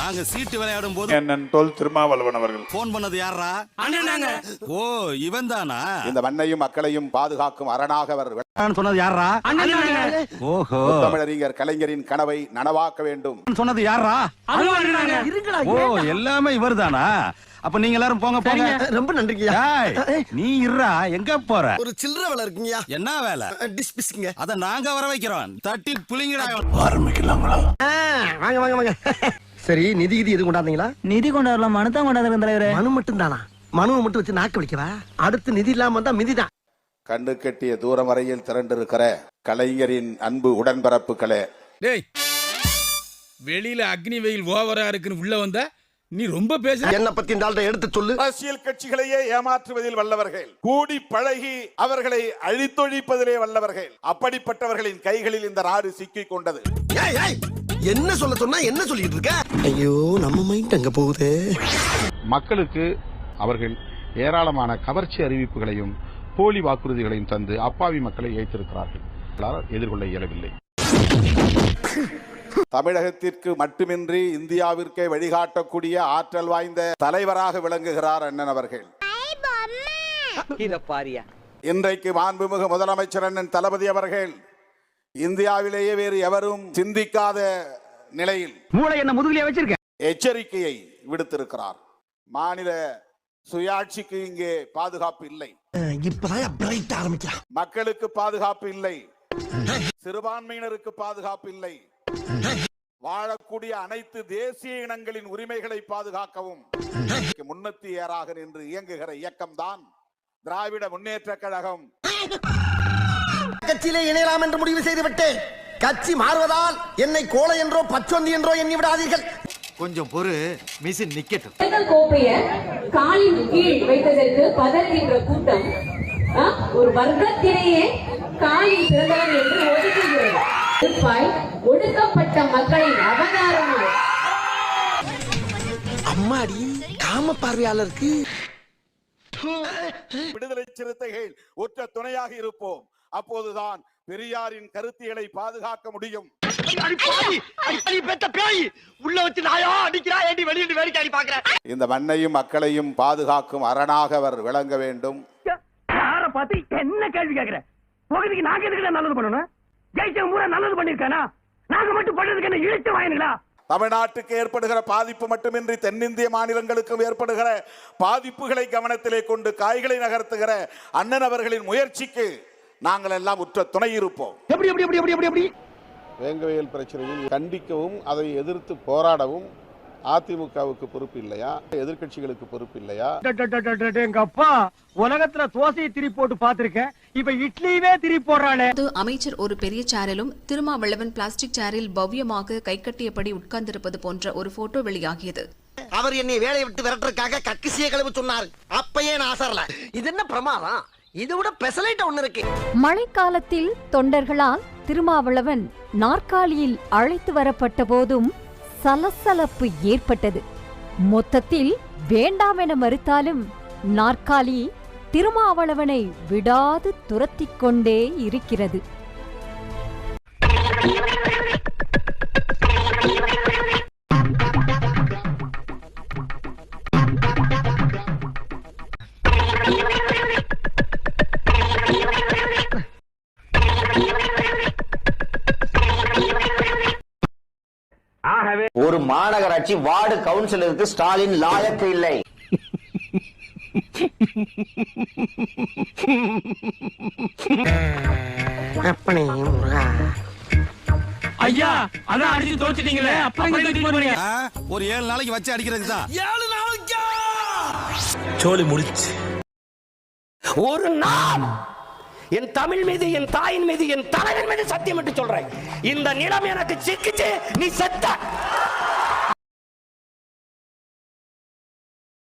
நாங்க சீட்டு விளையாடும் போது அண்ணன் தொல் திருமாவளவன் அவர்கள். போன் பண்ணது யாரா ஓ இவன் தானா? இந்த மண்ணையும் மக்களையும் பாதுகாக்கும் அரணாக அவர் சொன்னது யாரா ஓஹோ. தமிழறிஞர் கலைஞரின் கனவை நனவாக்க வேண்டும். சொன்னது யாரா ஓ எல்லாமே இவர்தானா? அப்ப நீங்க எல்லாரும் போங்க போங்க. ரொம்ப நன்றிங்கய்யா. நீ இருடா எங்க போற? ஒரு சில்லற வேலை இருக்குங்கய்யா. என்ன வேலை? டிஸ்பிஸ்ங்க அத நாங்க வர வைக்கிறோம். தட்டி புளிங்கடா. வாங்க வாங்க வாங்க. சரி நிதி கிதி எதுவும் கொண்டாந்தீங்களா? நிதி கொண்டாடலாம். மனு தான் கொண்டாடுறேன் தலைவரே. மனு மட்டும் தானா மனுவை மட்டும் வச்சு நாக்கு வலிக்கவா? அடுத்து நிதி இல்லாம வந்தா மிதி தான். கண்ணு கெட்டிய தூரம் வரையில் திரண்டிருக்கிற கலைஞரின் அன்பு உடன்பிறப்புகளே டேய் வெளியில அக்னி வெயில் ஓவரா இருக்குன்னு உள்ள வந்தா நீ ரொம்ப பேச என்ன பத்தி இந்த ஆள்கிட்ட எடுத்து சொல்லு. அரசியல் கட்சிகளையே ஏமாற்றுவதில் வல்லவர்கள். கூடி பழகி அவர்களை அழித்தொழிப்பதிலே வல்லவர்கள். அப்படிப்பட்டவர்களின் கைகளில் இந்த நாடு சிக்கிக் கொண்டது. ஏய் ஏய் என்ன சொல்ல சொன்னா என்ன சொல்லிட்டு இருக்க? ஐயோ நம்ம மைண்ட் அங்க போகுது. மக்களுக்கு அவர்கள் ஏராளமான கவர்ச்சி அறிவிப்புகளையும் போலி வாக்குறுதிகளையும் தந்து அப்பாவி மக்களை ஏற்றிருக்கிறார்கள் எதிர்கொள்ள இயலவில்லை. தமிழகத்திற்கு மட்டுமின்றி இந்தியாவிற்கே வழிகாட்டக்கூடிய ஆற்றல் வாய்ந்த தலைவராக விளங்குகிறார் அண்ணன் அவர்கள். இத பாரியா. இன்றைக்கு மாண்புமிகு முதலமைச்சர் அண்ணன் தளபதி அவர்கள் இந்தியாவிலேயே வேறு எவரும் சிந்திக்காத நிலையில் மூளை என்ன முதுகுலயே வச்சிருக்க? எச்சரிக்கையை விடுத்திருக்கிறார். மாநில சுயாட்சிக்கு இங்கே பாதுகாப்பு இல்லை. இப்பதான் பிரைட் ஆரம்பிக்கிறான். மக்களுக்கு பாதுகாப்பு இல்லை. சிறுபான்மையினருக்கு பாதுகாப்பு இல்லை. வாழக்கூடிய அனைத்து தேசிய இனங்களின் உரிமைகளை பாதுகாக்கவும் முன்னத்தி ஏறாக நின்று இயங்குகிற இயக்கம்தான் திராவிட முன்னேற்ற கழகம். கட்சியிலே இணையலாம் என்று முடிவு செய்து விட்டேன். கட்சி மாறுவதால் என்னை கோலை என்றோ பச்சொந்தி என்றோ எண்ணி விடாதீர்கள். கொஞ்சம் பொறு மிஷின் நிக்கட்டும். தேர்தல் கோப்பைய காலின் கீழ் வைத்ததற்கு பதறுகின்ற கூட்டம் ஒரு வர்க்கத்திலேயே காலில் பிறந்தவர் என்று ஒதுக்குகிறது ஒடுக்கப்பட்ட மக்களின் அவதாரமாய். அம்மாடி காம பார்வையாளருக்கு. விடுதலை சிறுத்தைகள் ஒற்ற துணையாக இருப்போம். அப்போதுதான் பெரியாரின் கருத்தியலை பாதுகாக்க முடியும். உள்ள வச்சு நாயா அடிக்கிறா ஏண்டி வெளியிட்டு வேடிக்கை அடி பாக்குறேன் இந்த மண்ணையும் மக்களையும் பாதுகாக்கும் அரணாக அவர் விளங்க வேண்டும். யார பார்த்து என்ன கேள்வி கேக்குற? பகுதிக்கு நாங்க எதுக்கு நல்லது பண்ணணும்? ஜெயிச்ச ஊரா நல்லது பண்ணிருக்கானா? நாங்க மட்டும் பண்ணதுக்கு என்ன இழுச்ச வாயினுங்களா தமிழ்நாட்டுக்கு ஏற்படுகிற பாதிப்பு மட்டுமின்றி தென்னிந்திய மாநிலங்களுக்கும் ஏற்படுகிற பாதிப்புகளை கவனத்திலே கொண்டு காய்களை நகர்த்துகிற அண்ணன் அவர்களின் முயற்சிக்கு நாங்கள் எல்லாம் உற்ற துணை இருப்போம். எப்படி எப்படி எப்படி எப்படி எப்படி எப்படி? வேங்கவியல் பிரச்சனையில் கண்டிக்கவும் அதை எதிர்த்து போராடவும் அதிமுகவுக்கு பொறுப்பு இல்லையா? எதிர்க்கட்சிகளுக்கு பொறுப்பு இல்லையா? எங்க அப்பா உலகத்துல தோசையை திரி போட்டு பாத்திருக்கேன் இப்ப இட்லியவே திரி போடுறானே அமைச்சர் ஒரு பெரிய சேரிலும் திருமாவளவன் பிளாஸ்டிக் சேரில் பவ்யமாக கைகட்டியபடி உட்கார்ந்திருப்பது போன்ற ஒரு போட்டோ வெளியாகியது. அவர் என்னை வேலையை விட்டு விரட்டுறதுக்காக கக்கிசிய கழுவு சொன்னார். அப்பயே நான் அசரல இது என்ன பிரமாதம்? இது விட பெசலைட் ஒண்ணு இருக்கு. மழைக்காலத்தில் தொண்டர்களால் திருமாவளவன் நாற்காலியில் அழைத்து வரப்பட்ட போதும் சலசலப்பு ஏற்பட்டது. மொத்தத்தில் வேண்டாம் என மறுத்தாலும் நாற்காலி திருமாவளவனை விடாது துரத்திக் கொண்டே இருக்கிறது. ஆகவே ஒரு மாநகராட்சி வார்டு கவுன்சிலருக்கு ஸ்டாலின் லாயக்கு இல்லை. ஐயா அதான் அடிச்சு தோச்சிட்டீங்களே அப்புறம் ஒரு ஏழு நாளைக்கு வச்சு அடிக்கிறதுக்கு தான். ஏழு நாளைக்கா? சோலி முடிச்சு. ஒரு நாள். என் தமிழ் மீது என் தாயின் மீது என் தலைவன் மீது சத்தியம் என்று சொல்றேன். இந்த நிலம் எனக்கு சிக்கிச்சு நீ செத்த.